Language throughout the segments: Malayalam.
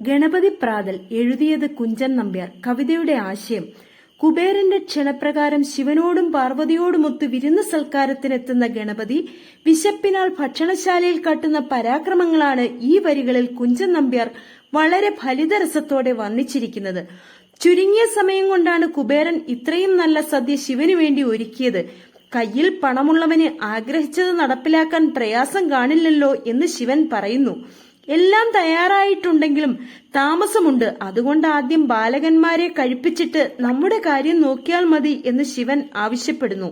ഗണപതി പ്രാതൽ എഴുതിയത് കുഞ്ചൻ നമ്പ്യാർ. കവിതയുടെ ആശയം കുബേരന്റെ ക്ഷണപ്രകാരം ശിവനോടും പാർവതിയോടുമൊത്ത് വിരുന്ന് സൽക്കാരത്തിനെത്തുന്ന ഗണപതി വിശപ്പിനാൽ ഭക്ഷണശാലയിൽ കാട്ടുന്ന പരാക്രമങ്ങളാണ് ഈ വരികളിൽ കുഞ്ചൻ നമ്പ്യാർ വളരെ ഫലിതരസത്തോടെ വർണിച്ചിരിക്കുന്നത്. ചുരുങ്ങിയ സമയം കൊണ്ടാണ് കുബേരൻ ഇത്രയും നല്ല സദ്യ ശിവനു വേണ്ടി ഒരുക്കിയത്. കയ്യിൽ പണമുള്ളവന് ആഗ്രഹിച്ചത് നടപ്പിലാക്കാൻ പ്രയാസം കാണില്ലല്ലോ എന്ന് ശിവൻ പറയുന്നു. എല്ലാം തയ്യാറായിട്ടുണ്ടെങ്കിലും താമസമുണ്ട്. അതുകൊണ്ട് ആദ്യം ബാലകന്മാരെ കഴിപ്പിച്ചിട്ട് നമ്മുടെ കാര്യം നോക്കിയാൽ മതി എന്ന് ശിവൻ ആവശ്യപ്പെടുന്നു.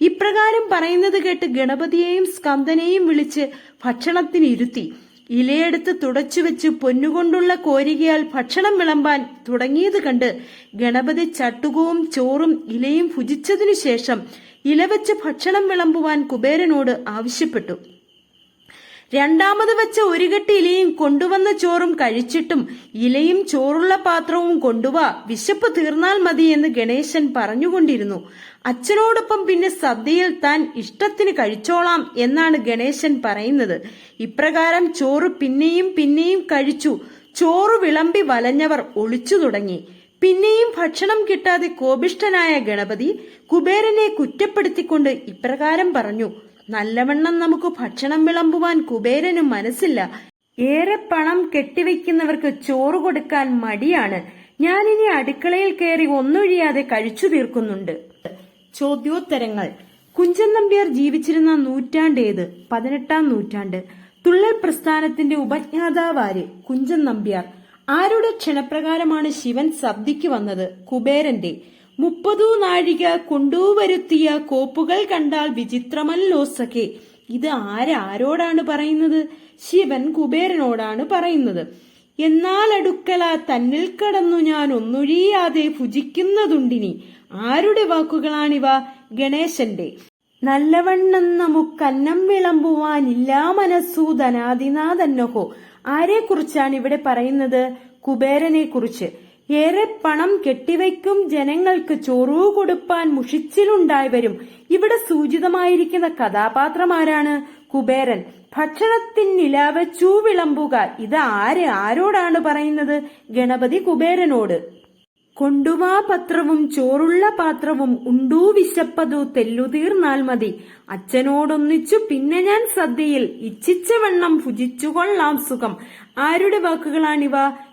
ഇപ്രകാരം പറയുന്നത് കേട്ട് ഗണപതിയെയും സ്കന്ദനെയും വിളിച്ച് ഭക്ഷണത്തിനിരുത്തി ഇലയെടുത്ത് തുടച്ചുവെച്ച് പൊന്നുകൊണ്ടുള്ള കോരികയാൽ ഭക്ഷണം വിളമ്പാൻ തുടങ്ങിയത് കണ്ട് ഗണപതി ചട്ടുകവും ചോറും ഇലയും ഭുജിച്ചതിനു ശേഷം ഇല വെച്ച് ഭക്ഷണം വിളമ്പുവാൻ കുബേരനോട് ആവശ്യപ്പെട്ടു. രണ്ടാമത് വെച്ച ഒരു കെട്ട് ഇലയും കൊണ്ടുവന്ന ചോറും കഴിച്ചിട്ടും ഇലയും ചോറുള്ള പാത്രവും കൊണ്ടുവാ വിശപ്പ് തീർന്നാൽ മതി എന്ന് ഗണേശൻ പറഞ്ഞുകൊണ്ടിരുന്നു. അച്ഛനോടൊപ്പം പിന്നെ സദ്യയിൽ താൻ ഇഷ്ടത്തിന് കഴിച്ചോളാം എന്നാണ് ഗണേശൻ പറയുന്നത്. ഇപ്രകാരം ചോറ് പിന്നെയും പിന്നെയും കഴിച്ചു. ചോറ് വിളമ്പി വലഞ്ഞവർ ഒളിച്ചു തുടങ്ങി. പിന്നെയും ഭക്ഷണം കിട്ടാതെ കോപിഷ്ഠനായ ഗണപതി കുബേരനെ കുറ്റപ്പെടുത്തിക്കൊണ്ട് ഇപ്രകാരം പറഞ്ഞു. നല്ലവണ്ണം നമുക്ക് ഭക്ഷണം വിളമ്പുവാൻ കുബേരനും മനസ്സില്ല. ഏറെ പണം കെട്ടിവെക്കുന്നവർക്ക് ചോറ് കൊടുക്കാൻ മടിയാണ്. ഞാനിനി അടുക്കളയിൽ കയറി ഒന്നൊഴിയാതെ കഴിച്ചു തീർക്കുന്നുണ്ട്. ചോദ്യോത്തരങ്ങൾ. കുഞ്ചൻ നമ്പ്യാർ ജീവിച്ചിരുന്ന നൂറ്റാണ്ട് ഏത്? പതിനെട്ടാം നൂറ്റാണ്ട്. തുള്ളൽ പ്രസ്ഥാനത്തിന്റെ ഉപജ്ഞാതാവാര് കുഞ്ചൻ നമ്പ്യാർ. ആരുടെ ക്ഷണപ്രകാരമാണ് ശിവൻ സദ്യക്ക് വന്നത്? കുബേരന്റെ. മുപ്പതു നാഴിക കൊണ്ടുവരുത്തിയ കോപ്പുകൾ കണ്ടാൽ വിചിത്രമല്ലോ സഖേ. ഇത് ആരാരോടാണ് പറയുന്നത്? ശിവൻ കുബേരനോടാണ് പറയുന്നത്. എന്നാൽ അടുക്കള തന്നിൽ കടന്നു ഞാൻ ഒന്നൊഴിയാതെ ഭുജിക്കുന്നതുണ്ടിനി. ആരുടെ വാക്കുകളാണിവ? ഗണേശന്റെ. നല്ലവണ്ണം നമുക്കന്നം വിളമ്പുവാനില്ല മനസ്സു ധനാദിനാഥന്നഹോ ആരെക്കുറിച്ചാണ് ഇവിടെ പറയുന്നത്? കുബേരനെ കുറിച്ച് ഏറെ പണം കെട്ടിവയ്ക്കും ജനങ്ങൾക്ക് ചോറു കൊടുപ്പാൻ മുഷിച്ചിലുണ്ടായി വരും ഇവിടെ സൂചിതമായിരിക്കുന്ന കഥാപാത്രമാരാണ് കുബേരൻ. ഭക്ഷണത്തിൻ നിലാവ് ചൂവിളമ്പുക ഇത് ആര് ആരോടാണ് പറയുന്നത്? ഗണപതി കുബേരനോട്. കൊണ്ടുവാ പത്രവും ചോറുള്ള പാത്രവും ഉണ്ടൂ വിശപ്പതു തെല്ലുതീർന്നാൽ മതി. അച്ഛനോടൊന്നിച്ചു പിന്നെ ഞാൻ സദ്യയിൽ ഇച്ഛിച്ച വണ്ണം ഭുജിച്ചുകൊള്ളാം സുഖം. ആരുടെ വാക്കുകളാണിവ?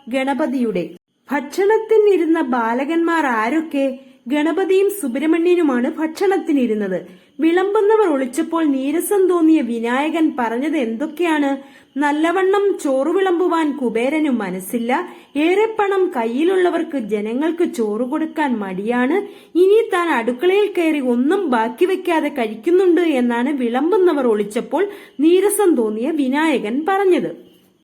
ഗണപതിയുടെ. ഭക്ഷണത്തിനിരുന്ന ബാലകന്മാർ ആരൊക്കെ? ഗണപതിയും സുബ്രഹ്മണ്യനുമാണ് ഭക്ഷണത്തിനിരുന്നത്. വിളമ്പുന്നവർ ഒളിച്ചപ്പോൾ നീരസം തോന്നിയ വിനായകൻ പറഞ്ഞത് എന്തൊക്കെയാണ്? നല്ലവണ്ണം ചോറു വിളമ്പുവാൻ കുബേരനു മനസ്സില്ല. ഏറെ പണം കയ്യിലുള്ളവർക്ക് ജനങ്ങൾക്ക് ചോറു കൊടുക്കാൻ മടിയാണ്. ഇനി താൻ അടുക്കളയിൽ കയറി ഒന്നും ബാക്കി വെക്കാതെ കഴിക്കുന്നുണ്ട് എന്നാണ് വിളമ്പുന്നവർ ഒളിച്ചപ്പോൾ നീരസം തോന്നിയ വിനായകൻ പറഞ്ഞത്.